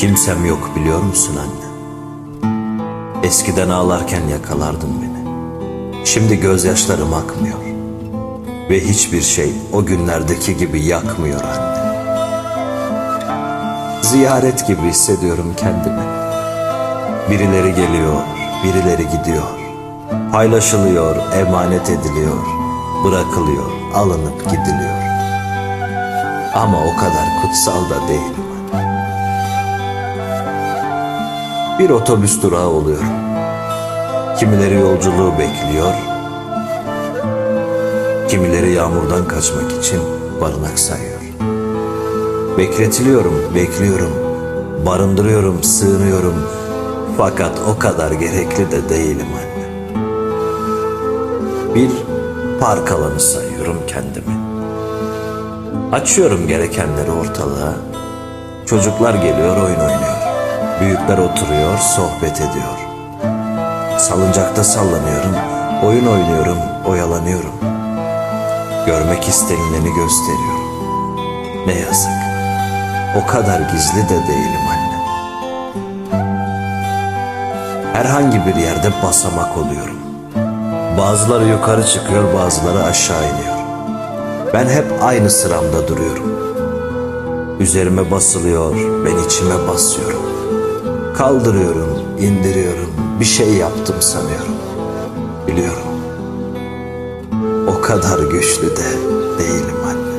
Kimsem yok biliyor musun anne? Eskiden ağlarken yakalardın beni. Şimdi gözyaşlarım akmıyor. Ve hiçbir şey o günlerdeki gibi yakmıyor anne. Ziyaret gibi hissediyorum kendimi. Birileri geliyor, birileri gidiyor. Paylaşılıyor, emanet ediliyor, bırakılıyor, alınıp gidiliyor. Ama o kadar kutsal da değilim Bir otobüs durağı oluyorum. Kimileri yolculuğu bekliyor, kimileri yağmurdan kaçmak için barınak sayıyor. Bekletiliyorum, bekliyorum, barındırıyorum, sığınıyorum. Fakat o kadar gerekli de değilim anne. Bir park alanı sayıyorum kendimi. Açıyorum gerekenleri ortalığa. Çocuklar geliyor, oyun oynuyor. Büyükler oturuyor, sohbet ediyor. Salıncakta sallanıyorum, oyun oynuyorum, oyalanıyorum. Görmek istenileni gösteriyorum. Ne yazık. O kadar gizli de değilim anne. Herhangi bir yerde basamak oluyorum. Bazıları yukarı çıkıyor, bazıları aşağı iniyor. Ben hep aynı sıramda duruyorum. Üzerime basılıyor, ben içime basıyorum. Kaldırıyorum, indiriyorum, bir şey yaptım sanıyorum. Biliyorum. O kadar güçlü de değilim anne.